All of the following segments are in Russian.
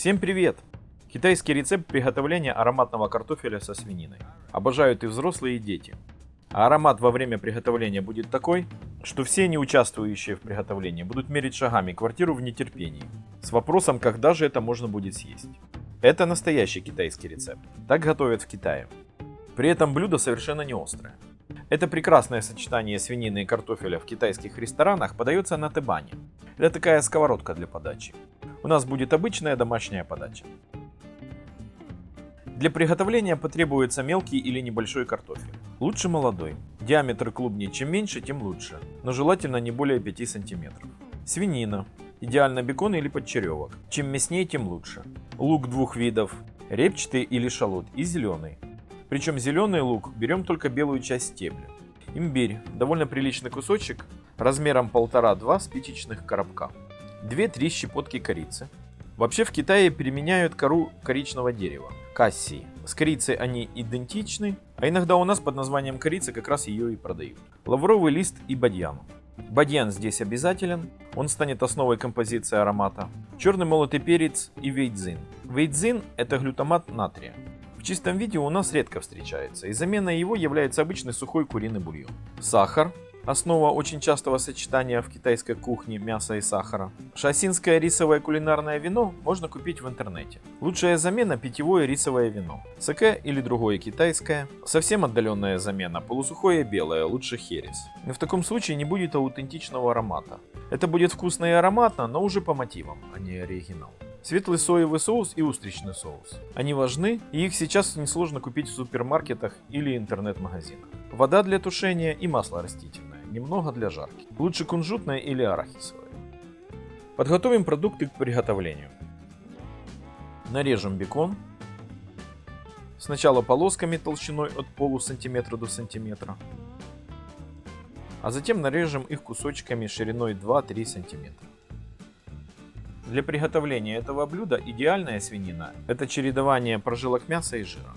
Всем привет! Китайский рецепт приготовления ароматного картофеля со свининой. Обожают и взрослые, и дети. А аромат во время приготовления будет такой, что все не участвующие в приготовлении будут мерить шагами квартиру в нетерпении, с вопросом, когда же это можно будет съесть. Это настоящий китайский рецепт. Так готовят в Китае. При этом блюдо совершенно не острое. Это прекрасное сочетание свинины и картофеля в китайских ресторанах подается на тебане. Это такая сковородка для подачи. У нас будет обычная домашняя подача. Для приготовления потребуется мелкий или небольшой картофель. Лучше молодой. Диаметр клубней чем меньше, тем лучше, но желательно не более 5 см. Свинина. Идеально бекон или подчеревок. Чем мяснее, тем лучше. Лук двух видов. Репчатый или шалот и зеленый. Причем зеленый лук берем только белую часть стебля. Имбирь. Довольно приличный кусочек размером 1,5-2 спичечных коробка. 2-3 щепотки корицы. Вообще в Китае применяют кору коричного дерева, кассии. С корицей они идентичны, а иногда у нас под названием корица как раз ее и продают. Лавровый лист и бадьян. Бадьян здесь обязателен, он станет основой композиции аромата. Черный молотый перец и вейдзин. Вейдзин – это глютамат натрия. В чистом виде у нас редко встречается, и заменой его является обычный сухой куриный бульон. Сахар, Основа очень частого сочетания в китайской кухне мяса и сахара. Шасинское рисовое кулинарное вино можно купить в интернете. Лучшая замена – питьевое рисовое вино. Саке или другое китайское. Совсем отдаленная замена – полусухое белое, лучше херес. В таком случае не будет аутентичного аромата. Это будет вкусно и ароматно, но уже по мотивам, а не оригинал. Светлый соевый соус и устричный соус. Они важны, и их сейчас несложно купить в супермаркетах или интернет-магазинах. Вода для тушения и масло растительное немного для жарки. Лучше кунжутное или арахисовое. Подготовим продукты к приготовлению. Нарежем бекон. Сначала полосками толщиной от полусантиметра до сантиметра. А затем нарежем их кусочками шириной 2-3 сантиметра. Для приготовления этого блюда идеальная свинина – это чередование прожилок мяса и жира.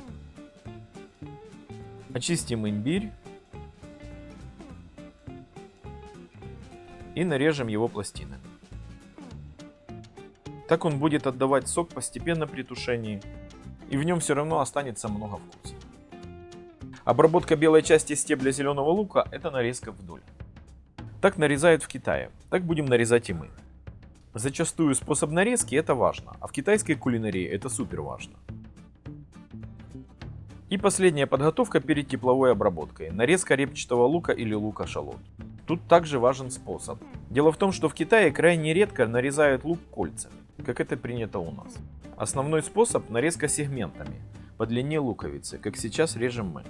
Очистим имбирь и нарежем его пластинами. Так он будет отдавать сок постепенно при тушении, и в нем все равно останется много вкуса. Обработка белой части стебля зеленого лука – это нарезка вдоль. Так нарезают в Китае, так будем нарезать и мы. Зачастую способ нарезки это важно, а в китайской кулинарии это супер важно. И последняя подготовка перед тепловой обработкой – нарезка репчатого лука или лука шалот. Тут также важен способ. Дело в том, что в Китае крайне редко нарезают лук кольцами, как это принято у нас. Основной способ – нарезка сегментами, по длине луковицы, как сейчас режем мы.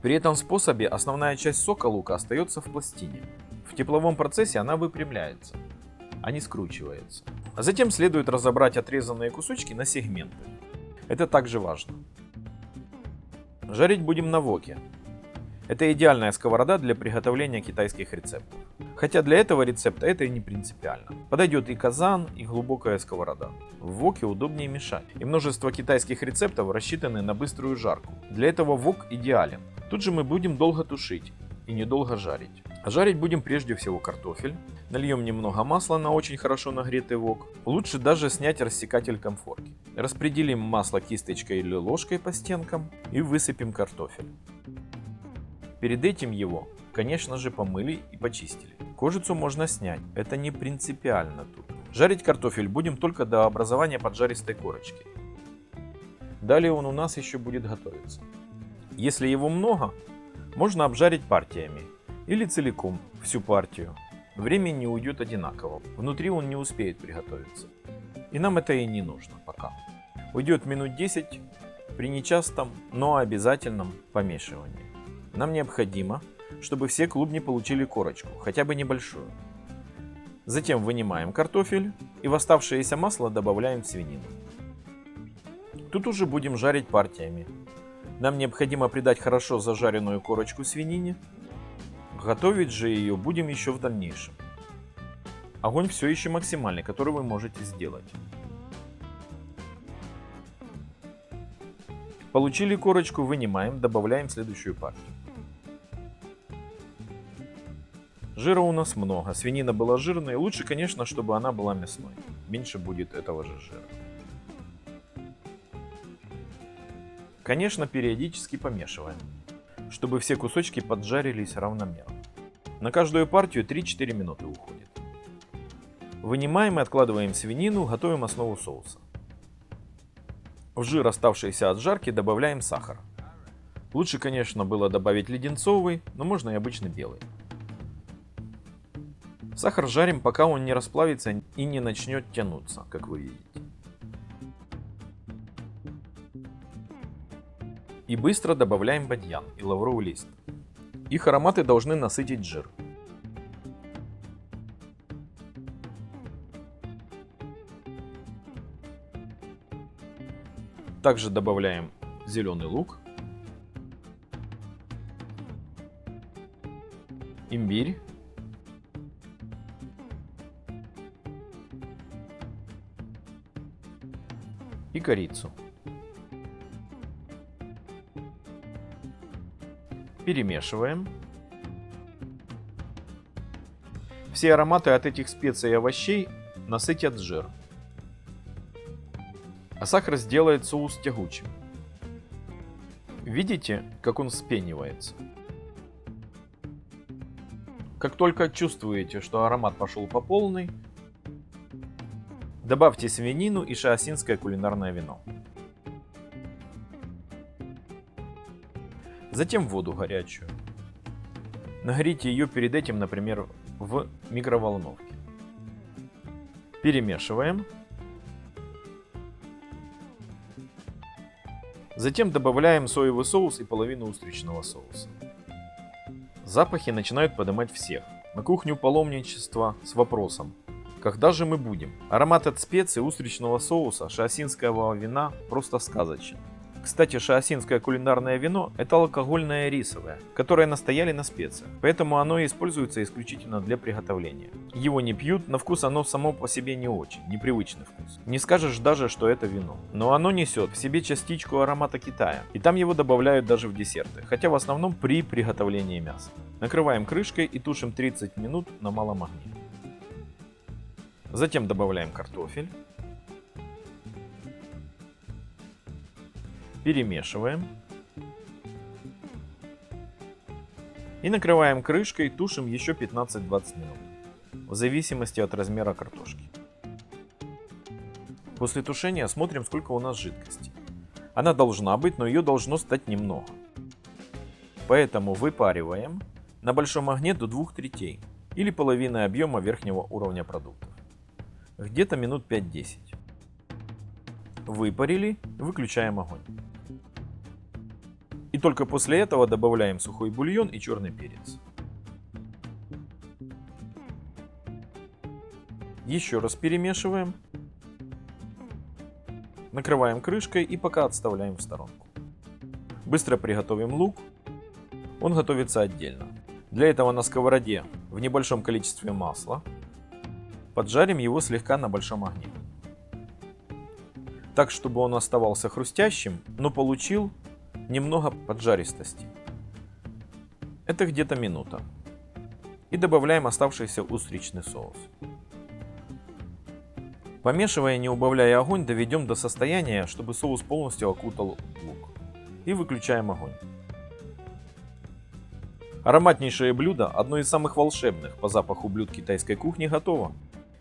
При этом способе основная часть сока лука остается в пластине. В тепловом процессе она выпрямляется, а не скручивается. А затем следует разобрать отрезанные кусочки на сегменты. Это также важно. Жарить будем на воке, это идеальная сковорода для приготовления китайских рецептов. Хотя для этого рецепта это и не принципиально. Подойдет и казан, и глубокая сковорода. В воке удобнее мешать. И множество китайских рецептов рассчитаны на быструю жарку. Для этого вок идеален. Тут же мы будем долго тушить и недолго жарить. жарить будем прежде всего картофель. Нальем немного масла на очень хорошо нагретый вок. Лучше даже снять рассекатель комфорки. Распределим масло кисточкой или ложкой по стенкам и высыпем картофель. Перед этим его, конечно же, помыли и почистили. Кожицу можно снять, это не принципиально тут. Жарить картофель будем только до образования поджаристой корочки. Далее он у нас еще будет готовиться. Если его много, можно обжарить партиями или целиком всю партию. Время не уйдет одинаково, внутри он не успеет приготовиться. И нам это и не нужно пока. Уйдет минут 10 при нечастом, но обязательном помешивании. Нам необходимо, чтобы все клубни получили корочку, хотя бы небольшую. Затем вынимаем картофель и в оставшееся масло добавляем свинину. Тут уже будем жарить партиями. Нам необходимо придать хорошо зажаренную корочку свинине. Готовить же ее будем еще в дальнейшем. Огонь все еще максимальный, который вы можете сделать. Получили корочку, вынимаем, добавляем следующую партию. Жира у нас много, свинина была жирной. Лучше, конечно, чтобы она была мясной. Меньше будет этого же жира. Конечно, периодически помешиваем, чтобы все кусочки поджарились равномерно. На каждую партию 3-4 минуты уходит. Вынимаем и откладываем свинину, готовим основу соуса. В жир, оставшийся от жарки, добавляем сахар. Лучше, конечно, было добавить леденцовый, но можно и обычный белый. Сахар жарим, пока он не расплавится и не начнет тянуться, как вы видите. И быстро добавляем бадьян и лавровый лист. Их ароматы должны насытить жир. Также добавляем зеленый лук, имбирь, и корицу. Перемешиваем. Все ароматы от этих специй и овощей насытят жир. А сахар сделает соус тягучим. Видите, как он вспенивается? Как только чувствуете, что аромат пошел по полной, Добавьте свинину и шаосинское кулинарное вино. Затем воду горячую. Нагрейте ее перед этим, например, в микроволновке. Перемешиваем. Затем добавляем соевый соус и половину устричного соуса. Запахи начинают поднимать всех. На кухню паломничества с вопросом когда же мы будем? Аромат от специй, устричного соуса, шаосинского вина просто сказочен. Кстати, шаосинское кулинарное вино – это алкогольное рисовое, которое настояли на специях, поэтому оно используется исключительно для приготовления. Его не пьют, на вкус оно само по себе не очень, непривычный вкус. Не скажешь даже, что это вино. Но оно несет в себе частичку аромата Китая, и там его добавляют даже в десерты, хотя в основном при приготовлении мяса. Накрываем крышкой и тушим 30 минут на малом огне. Затем добавляем картофель. Перемешиваем. И накрываем крышкой, тушим еще 15-20 минут. В зависимости от размера картошки. После тушения смотрим, сколько у нас жидкости. Она должна быть, но ее должно стать немного. Поэтому выпариваем на большом огне до двух третей или половины объема верхнего уровня продуктов где-то минут 5-10. Выпарили, выключаем огонь. И только после этого добавляем сухой бульон и черный перец. Еще раз перемешиваем. Накрываем крышкой и пока отставляем в сторонку. Быстро приготовим лук. Он готовится отдельно. Для этого на сковороде в небольшом количестве масла Поджарим его слегка на большом огне. Так, чтобы он оставался хрустящим, но получил немного поджаристости. Это где-то минута. И добавляем оставшийся устричный соус. Помешивая, не убавляя огонь, доведем до состояния, чтобы соус полностью окутал лук. И выключаем огонь. Ароматнейшее блюдо, одно из самых волшебных по запаху блюд китайской кухни, готово.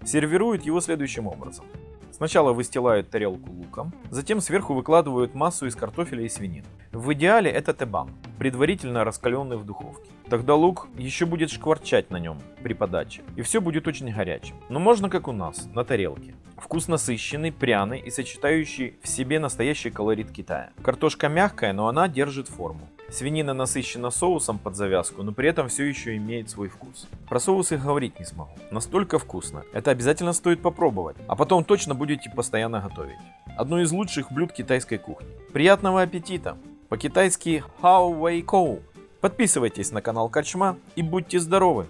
Сервируют его следующим образом. Сначала выстилают тарелку луком, затем сверху выкладывают массу из картофеля и свинины. В идеале это тебан, предварительно раскаленный в духовке. Тогда лук еще будет шкварчать на нем при подаче, и все будет очень горячим. Но можно как у нас, на тарелке. Вкус насыщенный, пряный и сочетающий в себе настоящий колорит Китая. Картошка мягкая, но она держит форму. Свинина насыщена соусом под завязку, но при этом все еще имеет свой вкус. Про соусы говорить не смогу. Настолько вкусно. Это обязательно стоит попробовать. А потом точно будете постоянно готовить. Одно из лучших блюд китайской кухни. Приятного аппетита! По-китайски Hao Wei Kou. Подписывайтесь на канал Качма и будьте здоровы!